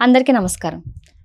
అందరికీ నమస్కారం.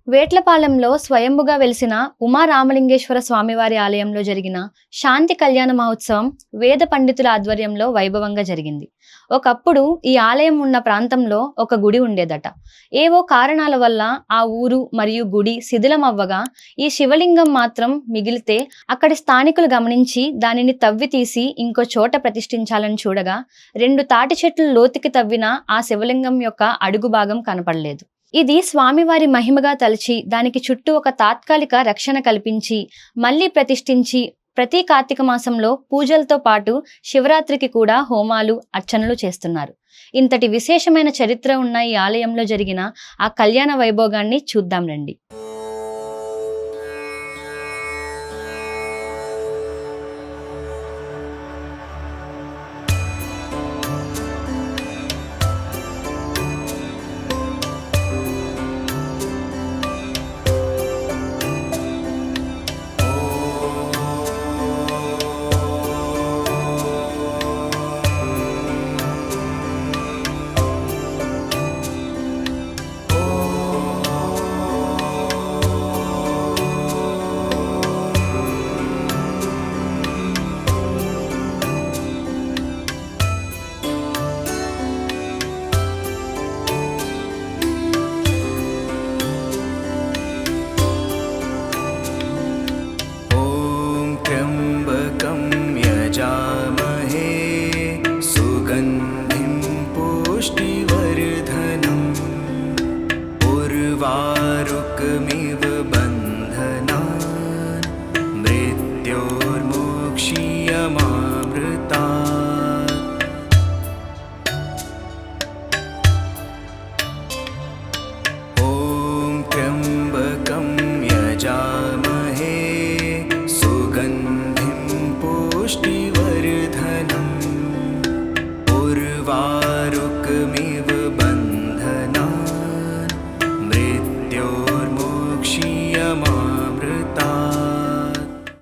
వేట్లపాలెంలో స్వయంభుగా వెలిసిన ఉమా రామలింగేశ్వర స్వామివారి ఆలయంలో జరిగిన శాంతి కళ్యాణ మహోత్సవం వేద పండితుల ఆధ్వర్యంలో వైభవంగా జరిగింది. ఒకప్పుడు ఈ ఆలయం ఉన్న ప్రాంతంలో ఒక గుడి ఉండేదట. ఏవో కారణాల వల్ల ఆ ఊరు మరియు గుడి శిథిలం అవ్వగా ఈ శివలింగం మాత్రం మిగిలితే అక్కడి స్థానికులు గమనించి దానిని తవ్వి తీసి ఇంకో చోట ప్రతిష్ఠించాలని చూడగా రెండు తాటి చెట్లు లోతుకి తవ్విన ఆ శివలింగం యొక్క అడుగు భాగం కనపడలేదు. ఇది స్వామివారి మహిమగా తలచి దానికి చుట్టూ ఒక తాత్కాలిక రక్షణ కల్పించి మళ్ళీ ప్రతిష్ఠించి ప్రతి కార్తీక మాసంలో పూజలతో పాటు శివరాత్రికి కూడా హోమాలు అర్చనలు చేస్తున్నారు. ఇంతటి విశేషమైన చరిత్ర ఉన్న ఈ ఆలయంలో జరిగిన ఆ కళ్యాణ వైభోగాన్ని చూద్దాం రండి. पुष्टिवर्धनम्। उर्वारुकमि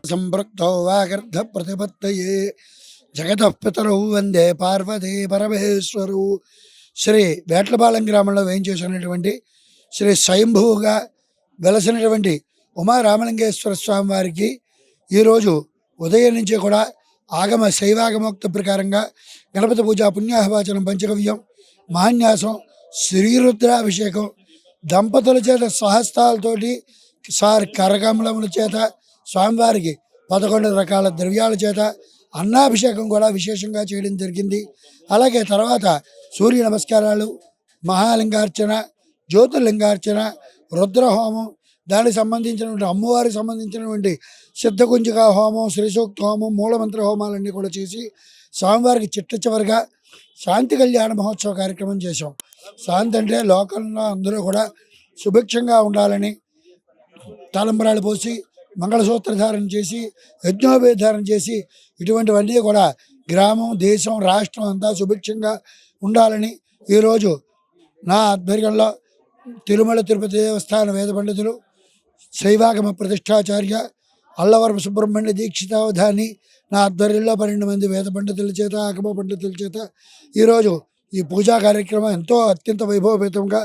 సంపృక్తో వాగర్ధ ప్రతిపత్తయే జగతః పితరౌ వందే పార్వతీ పరమేశ్వరు. శ్రీ వేట్లపాలెం గ్రామంలో వేయించేసినటువంటి శ్రీ స్వయంభూగా వెలసినటువంటి ఉమా రామలింగేశ్వర స్వామి వారికి ఈరోజు ఉదయం నుంచి కూడా ఆగమ శైవాగమోక్త ప్రకారంగా గణపతి పూజ పుణ్యాహవాచనం పంచగవ్యం మహాన్యాసం శ్రీరుద్రాభిషేకం దంపతుల చేత సహస్తాలతోటి సార్ కరగమలముల చేత స్వామివారికి పదకొండు రకాల ద్రవ్యాల చేత అన్నాభిషేకం కూడా విశేషంగా చేయడం జరిగింది. అలాగే తర్వాత సూర్య నమస్కారాలు మహాలింగార్చన జ్యోతిర్లింగార్చన రుద్రహోమం దానికి సంబంధించినటువంటి అమ్మవారికి సంబంధించినటువంటి సిద్ధకుంజిక హోమం శ్రీసూక్త హోమం మూలమంత్ర హోమాలన్నీ కూడా చేసి స్వామివారికి చిట్ట చివరిగా శాంతి కళ్యాణ మహోత్సవ కార్యక్రమం చేశాం. శాంతి అంటే లోకంలో అందరూ కూడా సుభిక్షంగా ఉండాలని తలంబరాలు పోసి మంగళసూత్ర ధారణ చేసి యజ్ఞోపేధారణ చేసి ఇటువంటివన్నీ కూడా గ్రామం దేశం రాష్ట్రం అంతా సుభిక్షంగా ఉండాలని ఈరోజు నా ఆధ్వర్యంలో తిరుమల తిరుపతి దేవస్థాన వేద పండితులు శైవాగమ ప్రతిష్టాచార్య అల్లవరపు సుబ్రహ్మణ్య దీక్షితావధాని నా ఆధ్వర్యంలో పన్నెండు మంది వేద పండితుల చేత ఆగమ పండితుల చేత ఈరోజు ఈ పూజా కార్యక్రమం ఎంతో అత్యంత వైభవపేతంగా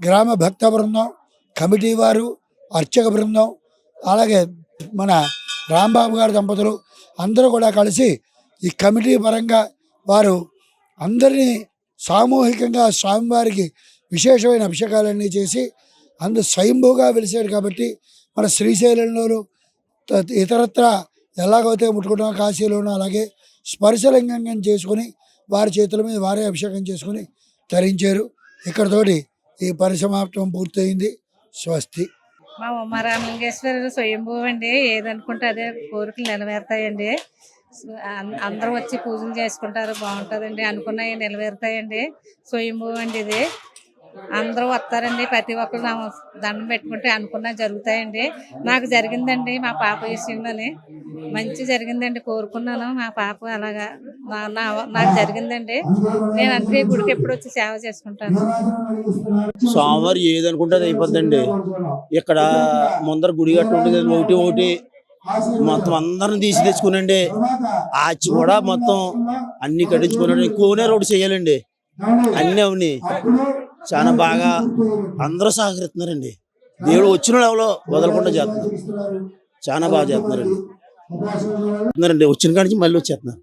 గ్రామ భక్త బృందం కమిటీ వారు అర్చక బృందం అలాగే మన రాంబాబు గారి దంపతులు అందరూ కూడా కలిసి ఈ కమిటీ పరంగా వారు అందరినీ సామూహికంగా స్వామివారికి విశేషమైన అభిషేకాలన్నీ చేసి అందు స్వయంభూగా వెలిసాడు కాబట్టి మన శ్రీశైలంలోను ఇతరత్ర ఎలాగైతే ముట్టుకుంటాం కాశీలోనూ అలాగే స్పర్శలింగం చేసుకుని వారి చేతుల మీద వారే అభిషేకం చేసుకుని తరించారు. ఇక్కడతోటి ఈ పరిసమాప్తం పూర్తయింది. స్వస్తి. మా ఉమారామలింగేశ్వరుడు స్వయంభూ అండి ఏదనుకుంటే అదే కోరికలు నెరవేరుతాయండి. అందరూ వచ్చి పూజలు చేసుకుంటారు బాగుంటుందండి అనుకున్నవి నెరవేరుతాయండి. స్వయంభూ అండి ఇది. అందరూ వస్తారండి. ప్రతి ఒక్కరు నా దండం పెట్టుకుంటే అనుకున్న జరుగుతాయండి. నాకు జరిగిందండి మా పాప విషయంలోని మంచి జరిగిందండి. కోరుకున్నాను మా పాప అలాగా నా- నా- నాకు జరిగిందండి. నేను అందుకే గుడికి ఎప్పుడు వచ్చి సేవ చేసుకుంటాను. స్వామివారు ఏదనుకుంటే అది అయిపోద్దండి. ఇక్కడ ముందర గుడి గట్టు ఉంటుంది ఒకటి ఒకటి మొత్తం అందరిని తీసి తెచ్చుకునండి. ఆచి కూడా మొత్తం అన్ని కట్టించుకున్నాడు. కోనే రోడ్డు చేయాలండి. అన్ని అవని. చాలా బాగా అందరూ సహకరిస్తున్నారండి. దేవుడు వచ్చిన లెవెల్లో వదలకుండా చేస్తున్నారు. చాలా బాగా చేస్తున్నారండి. చేస్తున్నారండి. వచ్చిన కాడి నుంచి మళ్ళీ వచ్చేస్తున్నారు.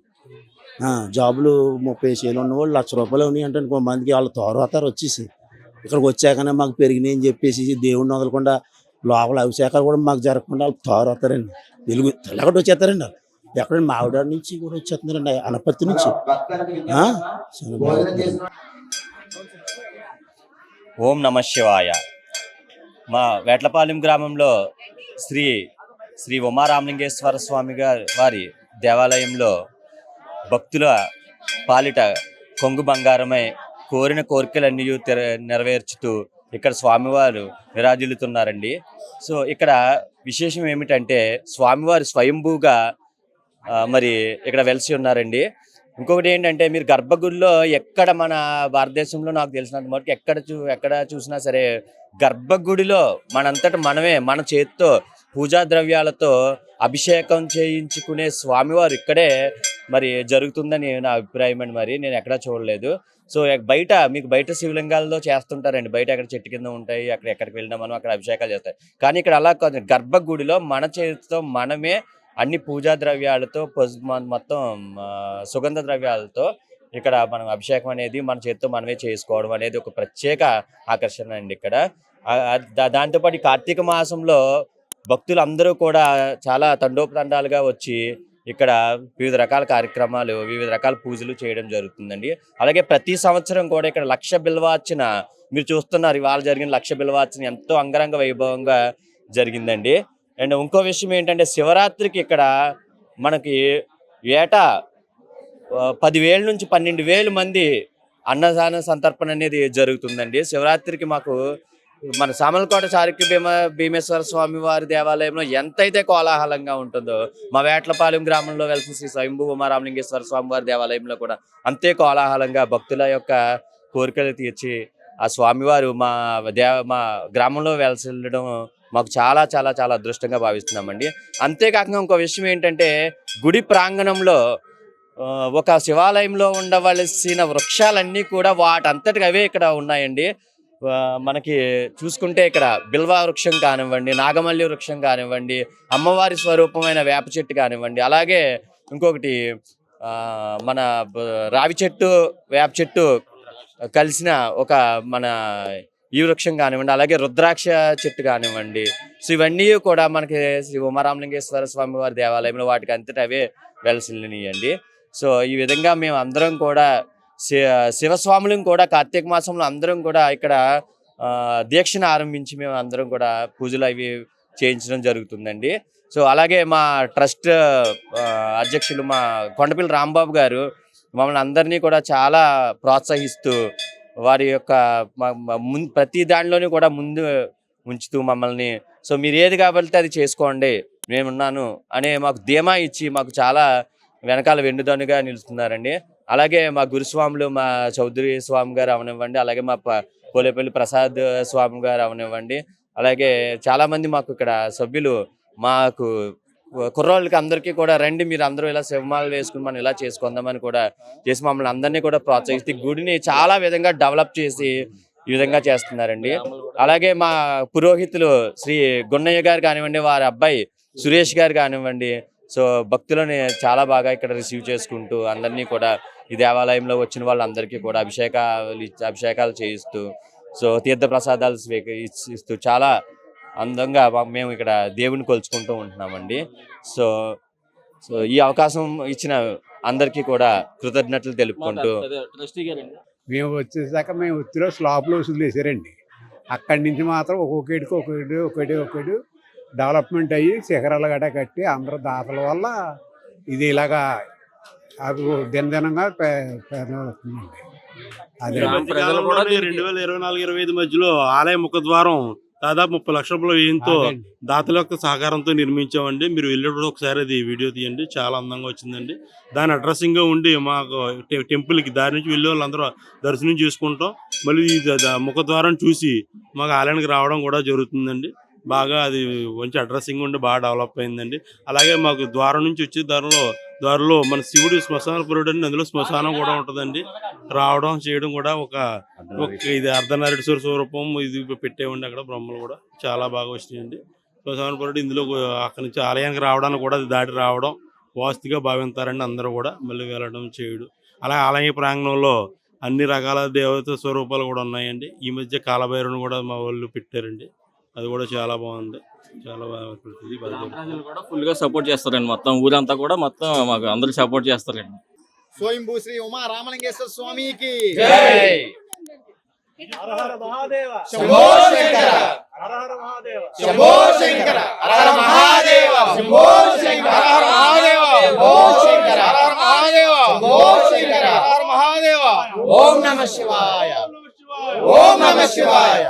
జాబులు ముప్పై చేలు ఉన్నవాళ్ళు లక్ష రూపాయలు ఉన్నాయి అంటే కొంతమందికి వాళ్ళు తోరవుతారు వచ్చేసి ఇక్కడికి వచ్చాకనే మాకు పెరిగినాయి అని చెప్పేసి దేవుడిని వదలకుండా లోపల అభిషేకాలు కూడా మాకు జరగకుండా వాళ్ళు తోరవుతారండి తెలుగు తెల్లగొట్టి వచ్చేస్తారండి. వాళ్ళు. ఎక్కడండి మావిడ నుంచి కూడా వచ్చేస్తున్నారండి. అనపత్తి నుంచి. ఓం నమ శివాయ. మా వేట్లపాలెం గ్రామంలో శ్రీ శ్రీ ఉమారామలింగేశ్వర స్వామి గారి వారి దేవాలయంలో భక్తుల పాలిట కొంగు బంగారమై కోరిన కోరికలన్నీ తెర నెరవేర్చుతూ ఇక్కడ స్వామివారు విరాజిల్లుతున్నారండి. సో ఇక్కడ విశేషం ఏమిటంటే స్వామివారు స్వయంభూగా మరి ఇక్కడ వెలిసి ఉన్నారండి. ఇంకొకటి ఏంటంటే మీరు గర్భగుడిలో ఎక్కడ మన భారతదేశంలో నాకు తెలిసినంత మటుకు ఎక్కడ చూ ఎక్కడ చూసినా సరే గర్భగుడిలో మనంతట మనమే మన చేతితో పూజా ద్రవ్యాలతో అభిషేకం చేయించుకునే స్వామివారు ఇక్కడే మరి జరుగుతుందని నా అభిప్రాయం అండి మరి. నేను ఎక్కడా చూడలేదు. సో బయట మీకు బయట శివలింగాల్లో చేస్తుంటారండి. బయట అక్కడ చెట్టు కింద ఉంటాయి అక్కడ ఎక్కడికి వెళ్ళినా మనం అక్కడ అభిషేకాలు చేస్తాయి. కానీ ఇక్కడ అలా కాదు. గర్భగుడిలో మన చేతితో మనమే అన్ని పూజా ద్రవ్యాలతో పసుపు మొత్తం సుగంధ ద్రవ్యాలతో ఇక్కడ మనం అభిషేకం అనేది మన చేతితో మనమే చేసుకోవడం అనేది ఒక ప్రత్యేక ఆకర్షణ అండి ఇక్కడ. దా- దాంతోపాటు కార్తీక మాసంలో భక్తులు అందరూ కూడా చాలా తండోపతండాలుగా వచ్చి ఇక్కడ వివిధ రకాల కార్యక్రమాలు వివిధ రకాల పూజలు చేయడం జరుగుతుందండి. అలాగే ప్రతి సంవత్సరం కూడా ఇక్కడ లక్ష బిల్వార్చన మీరు చూస్తున్నారు ఇవాళ జరిగిన లక్ష బిల్వార్చన ఎంతో అంగరంగ వైభవంగా జరిగిందండి. అండ్ ఇంకో విషయం ఏంటంటే శివరాత్రికి ఇక్కడ మనకి ఏటా పదివేల నుంచి పన్నెండు వేల మంది అన్నదాన సంతర్పణ అనేది జరుగుతుందండి. శివరాత్రికి మాకు మన సామలకోట చారిక్య భీమ భీమేశ్వర స్వామి వారి దేవాలయంలో ఎంతైతే కోలాహలంగా ఉంటుందో మా వేట్లపాలెం గ్రామంలో వెలిసిన శ్రీ స్వయంభూ ఉమారామలింగేశ్వర స్వామి వారి దేవాలయంలో కూడా అంతే కోలాహలంగా భక్తుల యొక్క కోరికలు తీర్చి ఆ స్వామివారు మా దేవ మా గ్రామంలో వెలసిల్లడం మాకు చాలా చాలా చాలా అదృష్టంగా భావిస్తున్నామండి. అంతేకాకుండా ఇంకో విషయం ఏంటంటే గుడి ప్రాంగణంలో ఒక శివాలయంలో ఉండవలసిన వృక్షాలన్నీ కూడా వాటంతటికి అవే ఇక్కడ ఉన్నాయండి. మనకి చూసుకుంటే ఇక్కడ బిల్వ వృక్షం కానివ్వండి నాగమల్లి వృక్షం కానివ్వండి అమ్మవారి స్వరూపమైన వేప చెట్టు కానివ్వండి అలాగే ఇంకొకటి మన రావి చెట్టు వేప చెట్టు కలిసిన ఒక మన ఈ వృక్షం కానివ్వండి అలాగే రుద్రాక్ష చెట్టు కానివ్వండి. సో ఇవన్నీ కూడా మనకి శ్రీ ఉమారామలింగేశ్వర స్వామి వారి దేవాలయంలో వాటికి అంతటా అవే వెలసిల్లినాయండి. సో ఈ విధంగా మేము అందరం కూడా శివస్వాములను కూడా కార్తీక మాసంలో అందరం కూడా ఇక్కడ దీక్షను ఆరంభించి మేము అందరం కూడా పూజలు అవి చేయించడం జరుగుతుందండి. సో అలాగే మా ట్రస్ట్ అధ్యక్షులు మా కొండపల్లి రాంబాబు గారు మమ్మల్ని అందరినీ కూడా చాలా ప్రోత్సహిస్తూ వారి యొక్క ప్రతి దానిలోని కూడా ముందు ఉంచుతూ మమ్మల్ని. సో మీరు ఏది కాబట్టి అది చేసుకోండి మేమున్నాను అనే మాకు ధీమా ఇచ్చి మాకు చాలా వెనకాల వెన్నుదన్నుగా నిలుస్తున్నారండి. అలాగే మా గురుస్వాములు మా చౌదరి స్వామి గారు అవనివ్వండి అలాగే మా పోలేపల్లి ప్రసాద్ స్వామి గారు అవనివ్వండి. అలాగే చాలామంది మాకు ఇక్కడ సభ్యులు మాకు కుర్రోళ్ళకి అందరికీ కూడా రండి మీరు అందరూ ఇలా శివమాలు వేసుకుని మనం ఇలా చేసుకుందామని కూడా చేసి మమ్మల్ని అందరినీ కూడా ప్రోత్సహిస్తే గుడిని చాలా విధంగా డెవలప్ చేసి ఈ విధంగా చేస్తున్నారండి. అలాగే మా పురోహితులు శ్రీ గున్నయ్య గారు కానివ్వండి వారి అబ్బాయి సురేష్ గారు కానివ్వండి సో భక్తులని చాలా బాగా ఇక్కడ రిసీవ్ చేసుకుంటూ అందరినీ కూడా ఈ దేవాలయంలో వచ్చిన వాళ్ళందరికీ కూడా అభిషేకాలు అభిషేకాలు చేయిస్తూ సో తీర్థ ప్రసాదాలు స్వీక ఇస్తూ చాలా అందంగా మేము ఇక్కడ దేవుని కొలుచుకుంటూ ఉంటున్నామండి. సో సో ఈ అవకాశం ఇచ్చిన అందరికీ కూడా కృతజ్ఞతలు తెలుపుకుంటూ మేము వచ్చేసాక మేము ఒత్తిలో స్లాబ్లో వదిలేసారండి. అక్కడి నుంచి మాత్రం ఒక్కొక్కటికి ఒక్కొక్కటి ఒకటి ఒకటి డెవలప్మెంట్ అయ్యి శిఖరాలు గడ కట్టి అందరు దాతల వల్ల ఇది ఇలాగా అది దినదినంగా పె- పెద్దవుతుందండి అదే. ప్రజలు కూడా రెండు వేల ఇరవై నాలుగు ఇరవై ఐదు మధ్యలో ఆలయ ముఖద్వారం దాదాపు ముప్పై లక్షల వ్యయంతో. దాతల యొక్క సహకారంతో నిర్మించామండి. మీరు వెళ్ళేటప్పుడు ఒకసారి అది వీడియో తీయండి. చాలా అందంగా వచ్చిందండి. దాని అడ్రస్సింగ్గా ఉండి మాకు టె- టెంపుల్కి దారి నుంచి వెళ్ళే వాళ్ళందరూ దర్శనం చేసుకుంటాం. మళ్ళీ ముఖద్వారం చూసి మాకు ఆలయానికి రావడం కూడా జరుగుతుందండి. బాగా అది మంచి అడ్రస్సింగ్ ఉండి బాగా డెవలప్ అయిందండి. అలాగే మాకు ద్వారం నుంచి వచ్చే దారిలో దారిలో మన శివుడు శ్మశాన పురుడు అని అందులో శ్మశానం కూడా ఉంటుందండి. రావడం చేయడం కూడా ఒక ఇది అర్ధనారేశ్వర స్వరూపం ఇది పెట్టేవండి అక్కడ బ్రహ్మలు కూడా చాలా బాగా వచ్చినాయండి. శ్మశాన పురుడు ఇందులో అక్కడి నుంచి ఆలయానికి రావడానికి కూడా దాటి రావడం వాస్తుగా భావిస్తారండి అందరూ కూడా. మళ్ళీ వెళ్ళడం చేయడం. అలా ఆలయ ప్రాంగణంలో అన్ని రకాల దేవత స్వరూపాలు కూడా ఉన్నాయండి. ఈ మధ్య కాలభైరవుని కూడా మా వాళ్ళు పెట్టారండి. అది కూడా చాలా బాగుంది. చాలా బాగా కూడా ఫుల్గా సపోర్ట్ చేస్తారండి మొత్తం. ఊరంతా కూడా మొత్తం మాకు అందరూ సపోర్ట్ చేస్తారండి. స్వయంభూ శ్రీ ఉమా రామలింగేశ్వర స్వామికి. శంభో శంకర శంభో శంకర. హర హర మహాదేవ. శంభో శంకర. హర హర మహాదేవ. శంభో శంకర. హర హర మహాదేవ. శంభో శంకర. హర హర మహాదేవ. ఓం నమ శివాయ ఓం నమ శివాయ. ఓం నమ శివాయ.